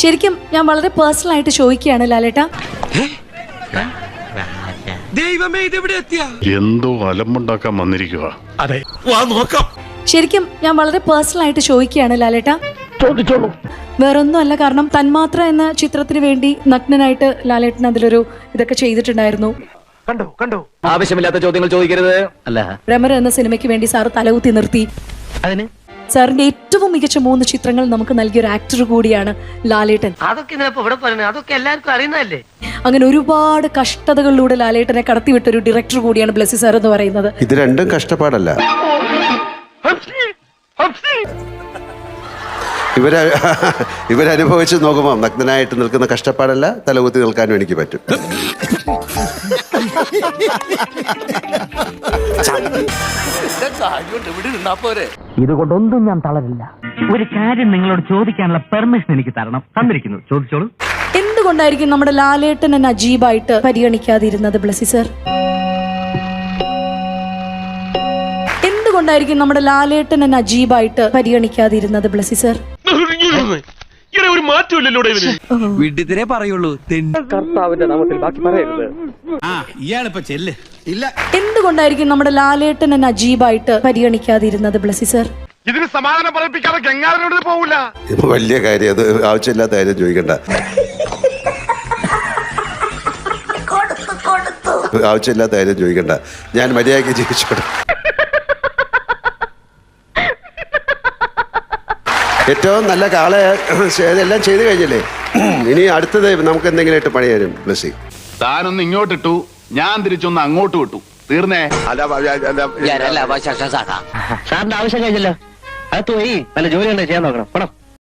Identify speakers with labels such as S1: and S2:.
S1: ശരിക്കും ഞാൻ വളരെ പേഴ്സണൽ ആയിട്ട് ചോദിക്കുകയാണ് ലാലേട്ട.
S2: ദൈവമേ ഇതെവിടെ എത്തിയ?
S3: എന്തോ അലമ്പുണ്ടാക്കാൻ വന്നിരിക്കുക
S2: അതെ വാ നോക്കാം.
S1: ശരിക്കും ഞാൻ വളരെ പേഴ്സണൽ ആയിട്ട് ചോദിക്കുകയാണ് ലാലേട്ട. വേറൊന്നും അല്ല കാരണം തന്മാത്ര എന്ന ചിത്രത്തിന് വേണ്ടി നഗ്നനായിട്ട് ലാലേട്ടൻ അതിലൊരു ഇതൊക്കെ ചെയ്തിട്ടുണ്ടായിരുന്നു.
S4: ആവശ്യമില്ലാത്ത ചോദ്യങ്ങൾ ചോദിക്കരുത്. അല്ല.
S1: ഭ്രമർ എന്ന സിനിമയ്ക്ക് വേണ്ടി സാറ് തലകുത്തി നിർത്തി.
S4: അതിന്
S1: സാറിന്റെ ഏറ്റവും മികച്ച മൂന്ന് ചിത്രങ്ങൾ നമുക്ക് നൽകിയ ഒരു ആക്ടർ കൂടിയാണ് ലാലേട്ടൻ.
S5: അതൊക്കെ ഇവിടെ പറഞ്ഞു അതൊക്കെ എല്ലാവർക്കും അറിയുന്നതല്ലേ?
S1: അങ്ങനെ ഒരുപാട് കഷ്ടതകളിലൂടെ ലാലേട്ടനെ കടത്തിവിട്ട ഒരു ഡയറക്ടർ കൂടിയാണ് ബ്ലസ്സി സാർ എന്ന് പറയുന്നത്.
S6: ഇത് രണ്ടും കഷ്ടപ്പാടല്ല. ഇവർ ഇവരനുഭവിച്ച് നോക്കുമ്പോൾ നഗ്നനായിട്ട് നിൽക്കുന്ന കഷ്ടപ്പാടല്ല തലകുത്തി നിൽക്കാനും എനിക്ക് പറ്റും.
S7: ഇതുകൊണ്ടൊന്നും ഞാൻ തളരില്ല. ഒരു കാര്യം നിങ്ങളോട് ചോദിക്കാനുള്ള പെർമിഷൻ എനിക്ക് തരണം. തന്നിരിക്കുന്നു. ചോദിച്ചോളൂ.
S1: എന്തുകൊണ്ടായിരിക്കും നമ്മുടെ ലാലേട്ടൻ എന്ന അജീബായിട്ട് പരിഗണിക്കാതിരുന്നത് ബ്ലസി സർ? എന്തുകൊണ്ടായിരിക്കും നമ്മുടെ ലാലേട്ടൻ എന്ന അജീബായിട്ട് പരിഗണിക്കാതിരുന്നത് ബ്ലസി സർ?
S2: ഒരു മാറ്റമില്ലല്ലോ ഇവന്.
S8: വിഡ്ഢിത്തിരെ പറയുള്ളൂ
S4: കർത്താവിന്റെ നാമത്തിൽ ബാക്കി പറയരുത്.
S8: ഇയാളിപ്പോ ചെല്ല്. ഇല്ല.
S1: എന്തുകൊണ്ടായിരിക്കും നമ്മുടെ ലാലേട്ടൻ എന്നെ അജീബായിട്ട് പരിഗണിക്കാതിരുന്നത് ബ്ലസി സർ?
S2: ഇതിന് സമാധാനം പറയിപ്പിക്കാതെ ഗംഗാധരനോട് പോവില്ല
S6: ഇപ്പൊ വലിയ കാര്യം അത് ആവശ്യമില്ലാത്ത കാര്യം ചോദിക്കണ്ട. ആവശ്യമില്ലാത്ത കാര്യം ചോദിക്കണ്ട. ഞാൻ മര്യാദയ്ക്ക് ജീവിച്ചോട്ടെ ഏറ്റവും നല്ല കാളെ ഇതെല്ലാം ചെയ്തു കഴിഞ്ഞില്ലേ? ഇനി അടുത്തത് നമുക്ക് എന്തെങ്കിലും ഇട്ട് പണി തരും ബ്ലസ്സി
S3: താനൊന്ന് ഇങ്ങോട്ടിട്ടു ഞാൻ തിരിച്ചൊന്ന് അങ്ങോട്ട് വിട്ടു. തീർന്നേ?
S7: സാറിന്റെ ആവശ്യം കഴിഞ്ഞല്ലോ. അത് പോയി നല്ല ജോലി ഉണ്ട് ചെയ്യാൻ നോക്കണം. പണം.